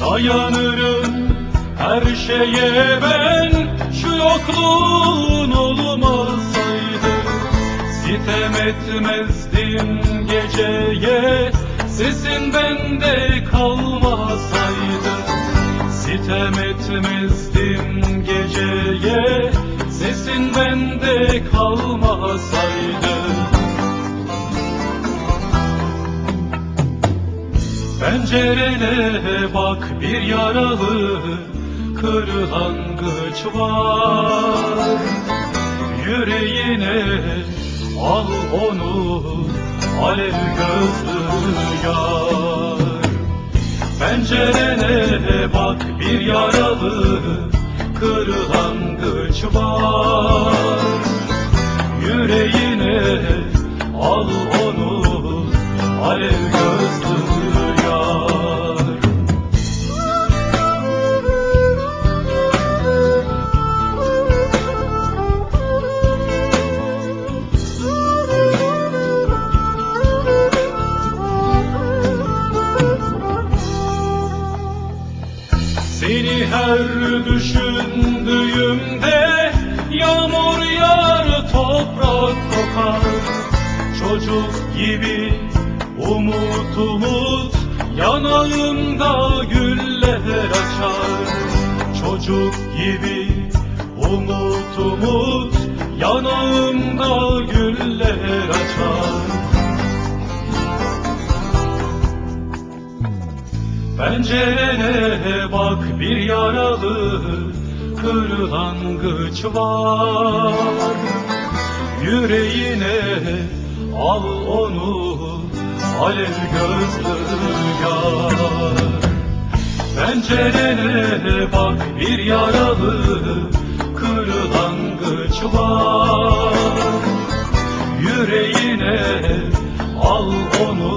Dayanırım her şeye ben. Şu yokluğun olmasaydı Sitem etmezdim geceye. Sesin bende kalmasaydı Sitem etmezdim geceye. Sesin Pencerene bak bir yaralı kırlangıç var. Yüreğine al onu alev gözlü yar. Pencerene bak bir yaralı kırlangıç var Seni her düşündüğümde Yağmur yağar toprak kokar. Çocuk gibi umut umut Yanağımda güller açar. Çocuk gibi umut umut Yanağımda güller açar Pencerene bak bir yaralı kırlangıç var. Yüreğine al onu alev gözlü yar. Pencerene bak bir yaralı kırlangıç var. Yüreğine al onu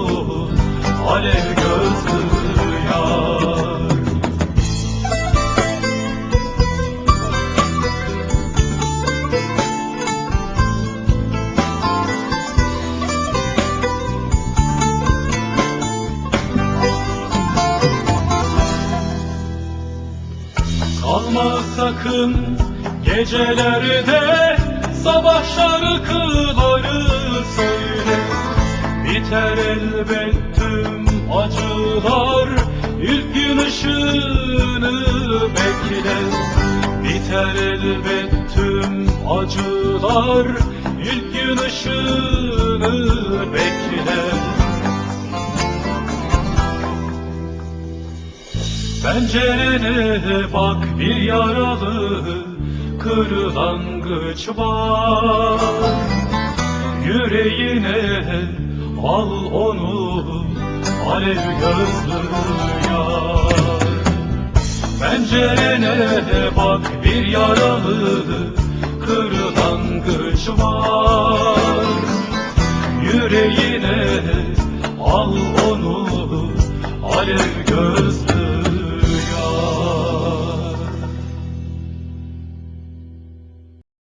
Sakın gecelerde sabah şarkıları söyle Biter elbet tüm acılar ilk gün ışığını bekle. Biter elbet tüm acılar ilk gün ışığını bekle Pencerene bak bir yaralı kırlangıç var. Yüreğine al onu alev gözlü yar. Pencerene bak bir yaralı kırlangıç var. Yüreğine al onu alev